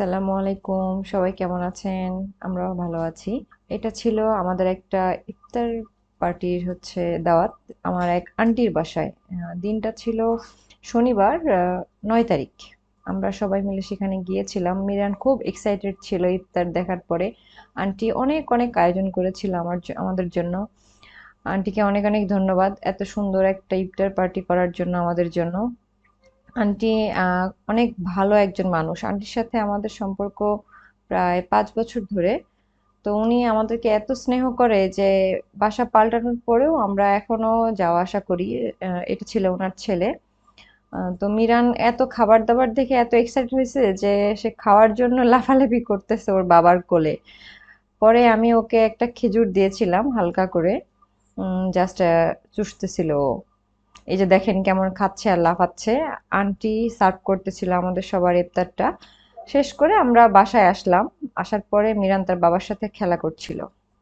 আসসালামু আলাইকুম। সবাই কেমন আছেন? আমরাও ভালো আছি। এটা ছিল আমাদের একটা ইফতার পার্টির হচ্ছে দাওয়াত আমার এক আন্টির বাসায়। দিনটা ছিল শনিবার নয় তারিখ। আমরা সবাই মিলে সেখানে গিয়েছিলাম। মিরান খুব এক্সাইটেড ছিল ইফতার দেখার পরে। আন্টি অনেক অনেক আয়োজন করেছিল আমার আমাদের জন্য। আন্টিকে অনেক অনেক ধন্যবাদ। এত সুন্দর একটা ইফতার পার্টি করার জন্য আমাদের জন্য। আন্টি অনেক ভালো একজন মানুষ। আন্টির সাথে আমাদের সম্পর্ক প্রায় পাঁচ বছর ধরে। তো উনি আমাদেরকে এত স্নেহ করে যে বাসা পাল্টানোর পরেও আমরা এখনও যাওয়া আসা করি। এটা ছিল ওনার ছেলে। তো মিরান এত খাবার দাবার দেখে এত এক্সাইটেড হয়েছে যে সে খাওয়ার জন্য লাফালাফি করতেছে ওর বাবার কোলে। পরে আমি ওকে একটা খেজুর দিয়েছিলাম হালকা করে। জাস্ট চুষতেছিল ও। এই যে দেখেন কেমন খাচ্ছে আর লাফাচ্ছে আন্টি সার্ভ করতেছিল আমাদের সবার ইফতারটা। শেষ করে আমরা বাসায় আসলাম। আসার পরে মিরান তার বাবার সাথে খেলা করছিল।